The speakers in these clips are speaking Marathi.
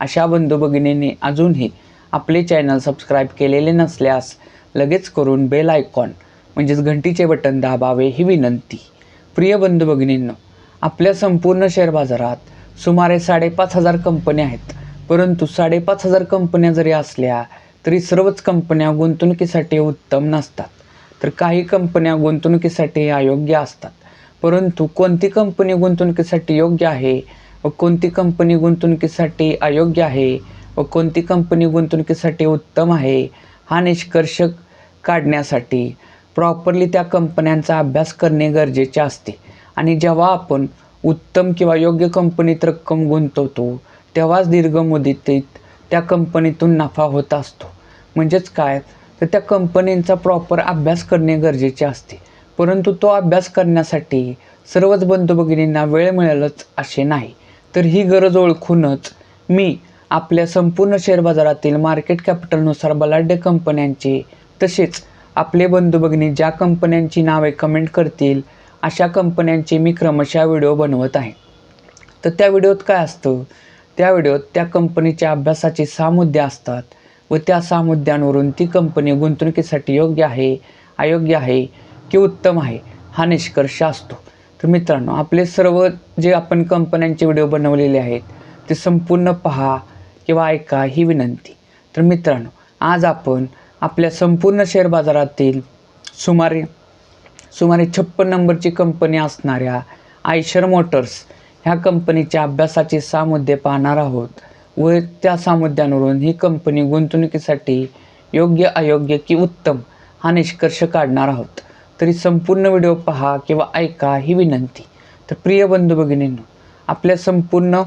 अशा बंधू भगिनींनी अजूनही आपले चॅनल सबस्क्राईब केलेले नसल्यास लगेच करून बेल आयकॉन म्हणजेच घंटीचे बटन दाबावे ही विनंती. प्रिय बंधू भगिनींनो आपल्या संपूर्ण शेअर बाजारात सुमारे साडेपाच हजार कंपन्या आहेत. परंतु साडेपाच हजार कंपन्या जरी असल्या तरी सर्वच कंपन्या गुंतवणुकीसाठी उत्तम नसतात. तर काही कंपन्या गुंतवणुकीसाठी अयोग्य असतात. परंतु कोणती कंपनी गुंतवणुकीसाठी योग्य आहे? व कोणती कंपनी गुंतवणुकीसाठी अयोग्य आहे व कोणती कंपनी गुंतवणुकीसाठी उत्तम आहे हा निष्कर्ष काढण्यासाठी प्रॉपरली त्या कंपन्यांचा अभ्यास करणे गरजेचे असते. आणि जेव्हा आपण उत्तम किंवा योग्य कंपनीत रक्कम गुंतवतो तेव्हाच दीर्घ मुदतीत त्या कंपनीतून नफा होत असतो. म्हणजेच काय? तर त्या कंपनींचा प्रॉपर अभ्यास करणे गरजेचे असते. परंतु तो अभ्यास करण्यासाठी सर्वच बंधू भगिनींना वेळ मिळेलच असे नाही. तर ही गरज ओळखूनच मी आपल्या संपूर्ण शेअर बाजारातील मार्केट कॅपिटलनुसार बलाढ्य कंपन्यांचे तसेच आपले बंधू भगिनी ज्या कंपन्यांची नावे कमेंट करतील अशा कंपन्यांचे मी क्रमशः व्हिडिओ बनवत आहे. तर त्या व्हिडिओत काय असतं? त्या व्हिडिओत त्या कंपनीच्या अभ्यासाचे सहा मुद्दे असतात व त्या सहा मुद्द्यांवरून ती कंपनी गुंतवणुकीसाठी योग्य आहे अयोग्य आहे की उत्तम आहे हा निष्कर्ष असतो. तर मित्रांनो आपले सर्व जे आपण कंपन्यांचे व्हिडिओ बनवलेले आहेत ते संपूर्ण पहा किंवा ऐका ही विनंती. तर मित्रांनो आज आपण आपल्या संपूर्ण शेअर बाजारातील सुमारे सुमारे छप्पन नंबरची कंपनी असणाऱ्या आयशर मोटर्स ह्या कंपनीच्या अभ्यासाचे सहा मुद्दे पाहणार आहोत व त्या सहा मुद्द्यांवरून ही कंपनी गुंतवणुकीसाठी योग्य अयोग्य की उत्तम हा निष्कर्ष काढणार आहोत. तरी संपूर्ण व्हिडिओ पहा किंवा ऐका ही विनंती. तर प्रिय बंधू भगिनींनो आपल्या संपूर्ण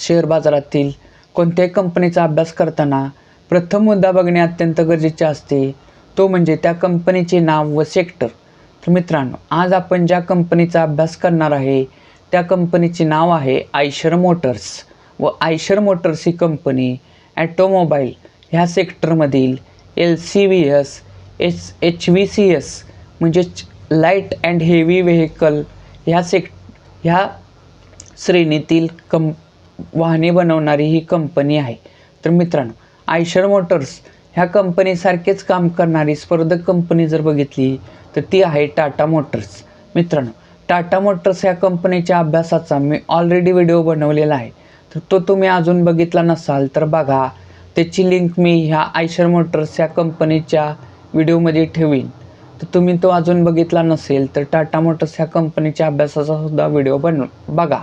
शेअर बाजारातील कोणत्याही कंपनीचा अभ्यास करताना प्रथम मुद्दा बघणे अत्यंत गरजेचे असते. तो म्हणजे त्या कंपनीचे नाव व सेक्टर तर मित्रांनो आज आपण ज्या कंपनीचा अभ्यास करणार आहे त्या कंपनीचे नाव आहे आयशर मोटर्स. व आयशर मोटर्स ही कंपनी ॲटोमोबाईल ह्या सेक्टरमधील L C V S S H V C S म्हणजेच लाइट अँड हेवी व्हेकल ह्या सेक ह्या श्रेणीतील कं वाहने बनवणारी ही कंपनी आहे. तर मित्रांनो आयशर मोटर्स ह्या कंपनीसारखेच काम करणारी स्पर्धक कंपनी जर बघितली तर ती आहे टाटा मोटर्स मित्रांनो टाटा मोटर्स ह्या कंपनीच्या अभ्यासाचा मी ऑलरेडी व्हिडिओ बनवलेला आहे. तर तो तुम्ही अजून बघितला नसाल तर बघा. त्याची लिंक मी ह्या आयशर मोटर्स ह्या कंपनीच्या व्हिडिओमध्ये ठेवीन. तर तुम्ही तो अजून बघितला नसेल तर टाटा मोटर्स ह्या कंपनीच्या अभ्यासाचा सुद्धा व्हिडिओ बनव बघा.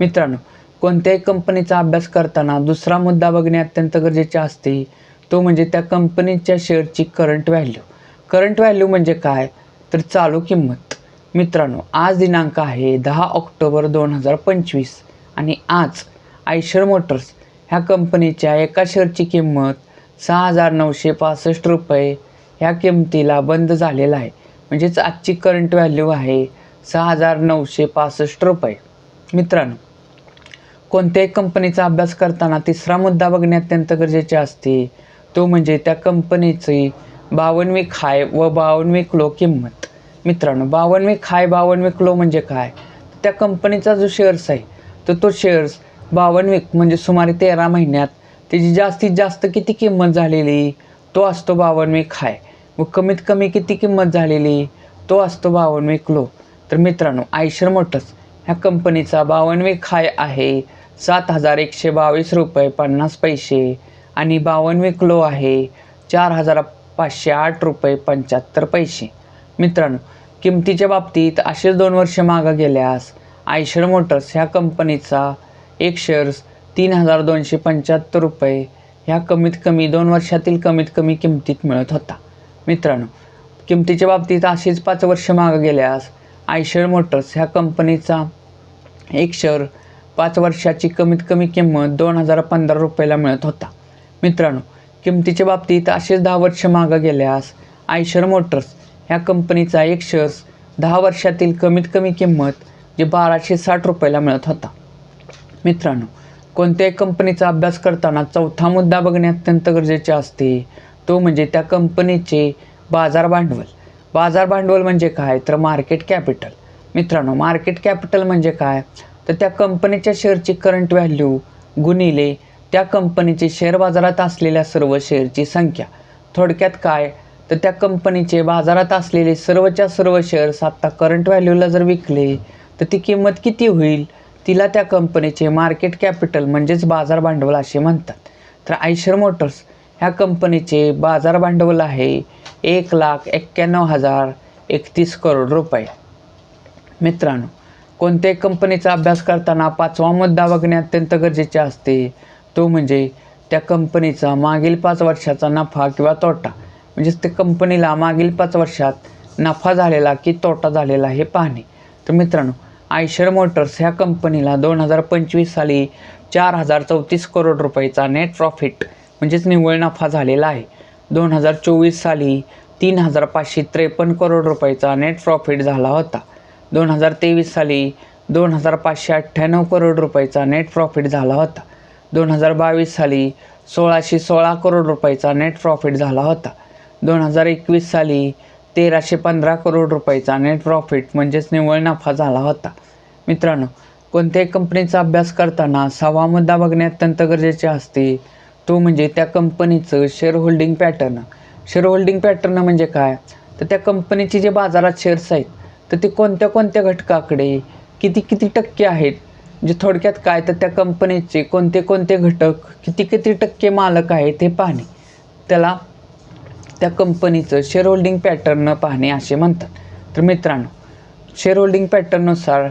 मित्रांनो कोणत्याही कंपनीचा अभ्यास करताना दुसरा मुद्दा बघणे अत्यंत गरजेचे असते. तो म्हणजे त्या कंपनीच्या शेअरची करंट व्हॅल्यू करंट व्हॅल्यू म्हणजे काय? तर चालू किंमत. मित्रांनो आज दिनांक आहे दहा ऑक्टोबर दोन हजार पंचवीस आणि आज आयशर मोटर्स ह्या कंपनीच्या एका शेअरची किंमत सहा हजार नऊशे पासष्ट रुपये ह्या किमतीला बंद झालेला आहे. म्हणजेच आजची करंट व्हॅल्यू आहे सहा हजार नऊशे पासष्ट रुपये. मित्रांनो कोणत्याही कंपनीचा अभ्यास करताना तिसरा मुद्दा बघणे अत्यंत गरजेचे असते. तो म्हणजे त्या कंपनीची बावनवी खाय व बावनवी क्लो किंमत. मित्रांनो बावनवी खाय बावनवी क्लो म्हणजे काय? त्या कंपनीचा जो शेअर्स आहे तर तो शेअर्स बावनवीक म्हणजे सुमारे तेरा महिन्यात त्याची जास्तीत जास्त किती किंमत झालेली? तो असतो बावनवी खाय व कमीत कमी किती किंमत झालेली? तो असतो बावनवे क्लो तर मित्रांनो आयशर मोटर्स ह्या कंपनीचा बावनवे खाय आहे. सात हजार एकशे बावीस रुपये पन्नास पैसे. आणि बावनवे क्लो आहे चार हजार पाचशे आठ रुपये पंच्याहत्तर पैसे. मित्रांनो किमतीच्या बाबतीत असेच दोन वर्ष मागं गेल्यास आयशर मोटर्स ह्या कंपनीचा एक शेअर्स तीन हजार दोनशे पंच्याहत्तर रुपये ह्या कमीत कमी दोन वर्षातील कमीत कमी किमतीत मिळत होता. मित्रांनो किमतीच्या बाबतीत अशीच पाच वर्ष मागं गेल्यास आयशर मोटर्स ह्या कंपनीचा एक शेअर पाच वर्षाची कमीत कमी किंमत दोन हजार पंधरा रुपयाला मिळत होता. मित्रांनो किमतीच्या बाबतीत असेच दहा वर्ष मागं गेल्यास आयशर मोटर्स ह्या कंपनीचा एक शेअर्स दहा वर्षातील कमीत कमी किंमत जे बाराशे साठ रुपयाला मिळत होता. मित्रांनो कोणत्याही कंपनीचा अभ्यास करताना चौथा मुद्दा बघणे अत्यंत गरजेचे असते. तो म्हणजे त्या कंपनीचे बाजार भांडवल. बाजार भांडवल म्हणजे काय? तर मार्केट कॅपिटल मित्रांनो मार्केट कॅपिटल म्हणजे काय? तर त्या कंपनीच्या शेअरची करंट व्हॅल्यू गुणिले त्या कंपनीचे शेअर बाजारात असलेल्या सर्व शेअरची संख्या. थोडक्यात काय? तर त्या कंपनीचे बाजारात असलेले सर्वच्या सर्व शेअर्स आत्ता करंट व्हॅल्यूला जर विकले तर ती किंमत किती होईल? तिला त्या कंपनीचे मार्केट कॅपिटल म्हणजेच बाजार भांडवल असे म्हणतात. तर आयशर मोटर्स ह्या कंपनीचे बाजार भांडवल आहे एक लाख एक्क्याण्णव हजार एकतीस करोड रुपये. मित्रांनो कोणत्याही कंपनीचा अभ्यास करताना पाचवा मुद्दा बघणे अत्यंत गरजेचे असते. तो म्हणजे त्या कंपनीचा मागील पाच वर्षाचा नफा किंवा तोटा. म्हणजेच त्या कंपनीला मागील पाच वर्षात नफा झालेला की तोटा झालेला हे पाहणे. तर मित्रांनो आयशर मोटर्स ह्या कंपनीला दोन हजार पंचवीस साली चार हजार चौतीस करोड रुपयाचा नेट प्रॉफिट म्हणजेच निव्वळ नफा झालेला आहे. दोन हजार चोवीस साली तीन हजार पाचशे त्रेपन्न करोड रुपयाचा नेट प्रॉफिट झाला होता. दोन हजार तेवीस साली दोन हजार पाचशे अठ्ठ्याण्णव करोड रुपयाचा नेट प्रॉफिट झाला होता. दोन हजार बावीस साली सोळाशे सोळा करोड रुपयाचा नेट प्रॉफिट झाला होता. दोन हजार एकवीस साली तेराशे पंधरा करोड रुपयाचा नेट प्रॉफिट म्हणजेच निव्वळ नफा झाला होता. मित्रांनो कोणत्याही कंपनीचा अभ्यास करताना सहावा मुद्दा बघणे अत्यंत गरजेचे असते. तो म्हणजे त्या कंपनीचं share holding pattern share holding pattern म्हणजे काय? तर त्या कंपनीचे जे बाजारात शेअर्स आहेत तर ते कोणत्या कोणत्या घटकाकडे किती किती टक्के आहेत? म्हणजे थोडक्यात काय? तर त्या कंपनीचे कोणते कोणते घटक किती किती टक्के मालक आहेत हे पाहणे. त्याला त्या कंपनीचं शेअर होल्डिंग पॅटर्न पाहणे असे म्हणतात. तर मित्रांनो शेअर होल्डिंग पॅटर्ननुसार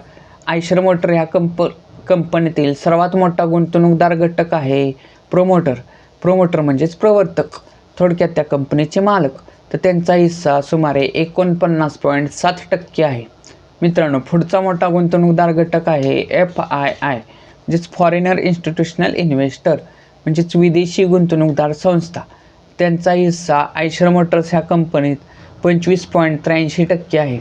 आयशर मोटर ह्या कंप कंपनीतील सर्वात मोठा गुंतवणूकदार घटक आहे प्रोमोटर प्रोमोटर म्हणजेच प्रवर्तक. थोडक्यात त्या कंपनीचे मालक. तर त्यांचा हिस्सा सुमारे एकोणपन्नास पॉईंट सात टक्के आहे. मित्रांनो पुढचा मोठा गुंतवणूकदार घटक आहे एफ आय आय म्हणजेच फॉरेनर इन्स्टिट्यूशनल इन्व्हेस्टर म्हणजेच विदेशी गुंतवणूकदार संस्था. त्यांचा हिस्सा आयशर मोटर्स ह्या कंपनीत पंचवीस पॉईंट त्र्याऐंशी टक्के आहे.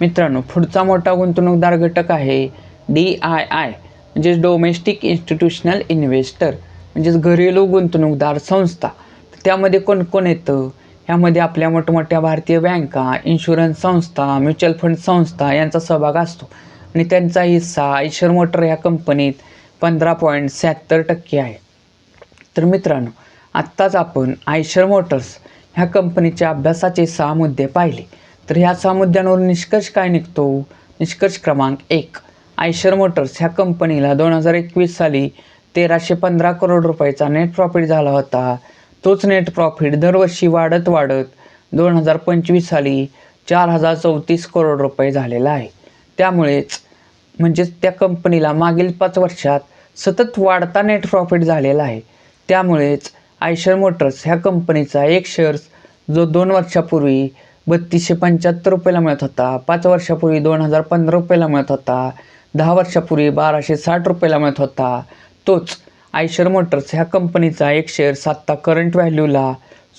मित्रांनो पुढचा मोठा गुंतवणूकदार घटक आहे डी आय आय म्हणजेच डोमेस्टिक इन्स्टिट्यूशनल इन्व्हेस्टर म्हणजेच घरेलू गुंतवणूकदार संस्था. त्यामध्ये कोण कोण येतं? ह्यामध्ये आपल्या मोठमोठ्या भारतीय बँका इन्शुरन्स संस्था म्युच्युअल फंड संस्था यांचा सहभाग असतो. आणि त्यांचा हिस्सा आयशर मोटर ह्या कंपनीत पंधरा पॉईंट शहात्तर टक्के आहे. तर मित्रांनो आत्ताच आपण आयशर मोटर्स ह्या कंपनीच्या अभ्यासाचे सहा मुद्दे पाहिले. तर ह्या सहा मुद्द्यांवर निष्कर्ष काय निघतो? निष्कर्ष क्रमांक एक. आयशर मोटर्स ह्या कंपनीला दोन हजार एकवीस साली तेराशे पंधरा करोड रुपयाचा नेट प्रॉफिट झाला होता. तोच नेट प्रॉफिट दरवर्षी वाढत वाढत दोन हजार पंचवीस साली चार हजार चौतीस करोड रुपये झालेला आहे. त्यामुळेच म्हणजेच त्या कंपनीला मागील पाच वर्षात सतत वाढता नेट प्रॉफिट झालेला आहे. त्यामुळेच आयशर मोटर्स ह्या कंपनीचा एक शेअर्स जो दोन वर्षापूर्वी बत्तीसशे पंच्याहत्तर रुपयाला मिळत होता पाच वर्षापूर्वी दोन हजार पंधरा रुपयाला मिळत होता दहा वर्षापूर्वी बाराशे साठ रुपयाला मिळत होता तोच आयशर मोटर्स ह्या कंपनीचा एक शेअर आत्ता करंट व्हॅल्यूला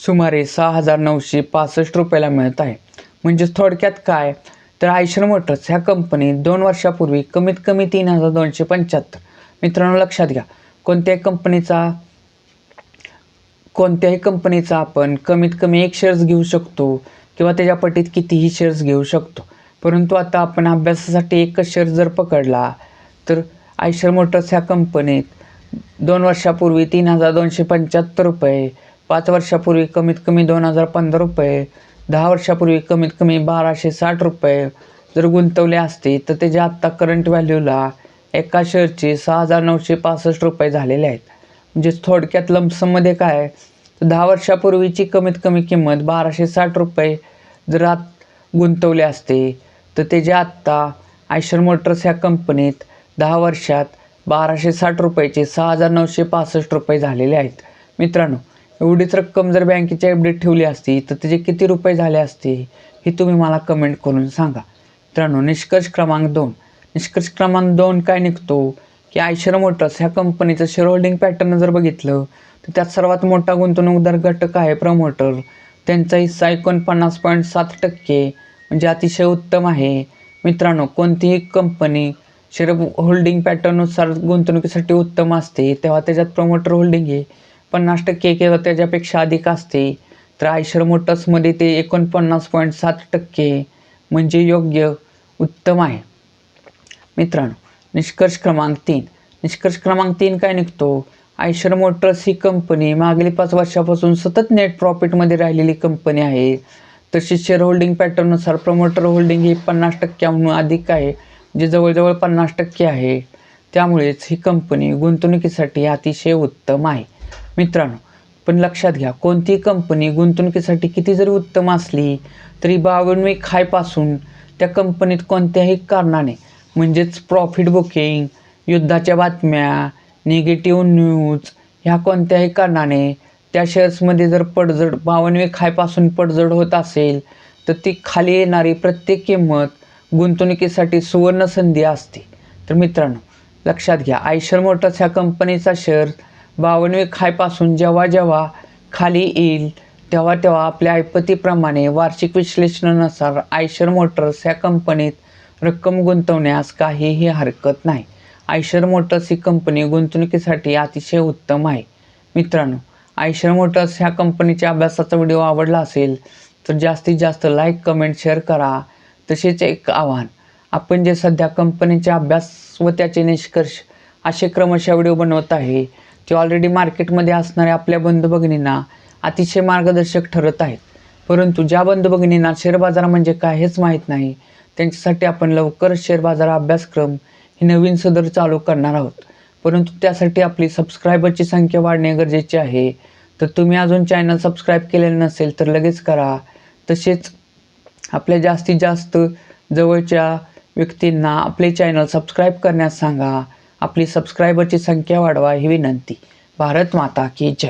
सुमारे सहा हजार नऊशे पासष्ट रुपयाला मिळत आहे. म्हणजेच थोडक्यात काय? तर आयशर मोटर्स ह्या कंपनीत दोन वर्षापूर्वी कमीत कमी तीन हजार दोनशे पंच्याहत्तर. मित्रांनो लक्षात घ्या. कोणत्याही कंपनीचा कोणत्याही कंपनीचा आपण कमीत कमी एक शेअर्स घेऊ शकतो किंवा त्याच्या पटीत कितीही शेअर्स घेऊ शकतो. परंतु आता आपण अभ्यासासाठी एकच शेअर जर पकडला तर आयशर मोटर्स ह्या कंपनीत दोन वर्षापूर्वी तीन हजार दोनशे पंच्याहत्तर रुपये पाच वर्षापूर्वी कमीत कमी दोन हजार पंधरा रुपये दहा वर्षापूर्वी कमीत कमी बाराशे साठ रुपये जर गुंतवले असते तर त्याच्या आत्ता करंट व्हॅल्यूला एका शेअरचे सहा हजार नऊशे पासष्ट रुपये झालेले आहेत. म्हणजे थोडक्यात लमसममध्ये काय? तर दहा वर्षापूर्वीची कमीत कमी किंमत बाराशे साठ रुपये जर आत गुंतवले असते तर त्याच्या आत्ता आयशर मोटर्स ह्या कंपनीत दहा वर्षात बाराशे साठ रुपयाचे सहा हजार नऊशे पासष्ट रुपये झालेले आहेत. मित्रांनो एवढीच रक्कम जर बँकेच्या एफडीत ठेवली असती तर त्याचे किती रुपये झाले असते हे तुम्ही मला कमेंट करून सांगा. मित्रांनो निष्कर्ष क्रमांक दोन. निष्कर्ष क्रमांक दोन काय निघतो? की आयशर मोटर्स ह्या कंपनीचं शेअर होल्डिंग पॅटर्न जर बघितलं तर त्यात सर्वात मोठा गुंतवणूकदार घटक आहे प्रमोटर त्यांचा हिस्सा एकोणपन्नास पॉईंट सात टक्के म्हणजे अतिशय उत्तम आहे. मित्रांनो कोणतीही कंपनी शेअर होल्डिंग पॅटर्ननुसार गुंतवणुकीसाठी उत्तम असते. तेव्हा त्याच्यात प्रमोटर होल्डिंग हे पन्नास टक्के किंवा त्याच्यापेक्षा अधिक असते. तर आयशर मोटर्समध्ये ते एकोणपन्नास पॉईंट सात टक्के म्हणजे योग्य उत्तम आहे. मित्रांनो निष्कर्ष क्रमांक तीन. निष्कर्ष क्रमांक तीन काय निघतो? आयशर मोटर्स ही कंपनी मागील पाच वर्षापासून सतत नेट प्रॉफिटमध्ये राहिलेली कंपनी आहे. तशी शेअर होल्डिंग पॅटर्ननुसार प्रमोटर होल्डिंग ही पन्नास टक्क्याहून अधिक आहे. जे जवळजवळ पन्नास टक्के आहे त्यामुळेच ही कंपनी गुंतवणुकीसाठी अतिशय उत्तम आहे. मित्रांनो पण लक्षात घ्या कोणतीही कंपनी गुंतवणुकीसाठी किती जरी उत्तम असली तरी बावनवी खायपासून त्या कंपनीत कोणत्याही कारणाने म्हणजेच प्रॉफिट बुकिंग युद्धाच्या बातम्या निगेटिव्ह न्यूज ह्या कोणत्याही कारणाने त्या शेअर्समध्ये जर पडझड बावनवे खायपासून पडझड होत असेल तर ती खाली येणारी प्रत्येक किंमत गुंतवणुकीसाठी सुवर्ण संधी असते. तर मित्रांनो लक्षात घ्या आयशर मोटर्स ह्या कंपनीचा शेअर बावनवे खायपासून जेव्हा जेव्हा खाली येईल तेव्हा तेव्हा आपल्या ऐपतीप्रमाणे वार्षिक विश्लेषणानुसार आयशर मोटर्स ह्या कंपनीत रक्कम गुंतवण्यास काहीही हरकत नाही. आयशर मोटर्स ही कंपनी गुंतवणुकीसाठी अतिशय उत्तम आहे. मित्रांनो आयशर मोटर्स ह्या कंपनीच्या अभ्यासाचा व्हिडिओ आवडला असेल तर जास्तीत जास्त लाईक कमेंट शेअर करा. तसेच एक आव्हान. आपण जे सध्या कंपनीचे अभ्यास व त्याचे निष्कर्ष असे क्रमशः व्हिडिओ बनवत आहे ते ऑलरेडी मार्केटमध्ये असणाऱ्या आपल्या बंधू भगिनींना अतिशय मार्गदर्शक ठरत आहेत. परंतु ज्या बंधू भगिनींना शेअर बाजार म्हणजे काय हेच माहीत नाही त्यांच्यासाठी आपण लवकरच शेअर बाजार अभ्यासक्रम ही नवीन सदर चालू करणार आहोत. परंतु त्यासाठी आपली सबस्क्रायबरची संख्या वाढणे गरजेचे आहे. तर तुम्ही अजून चॅनल सबस्क्राईब केलेलं नसेल तर लगेच करा. तसेच आपल्या जास्तीत जास्त जवळच्या व्यक्तींना आपले चॅनल सबस्क्राईब करण्यास सांगा. आपली सबस्क्रायबरची संख्या वाढवा ही विनंती. भारत माता की जय.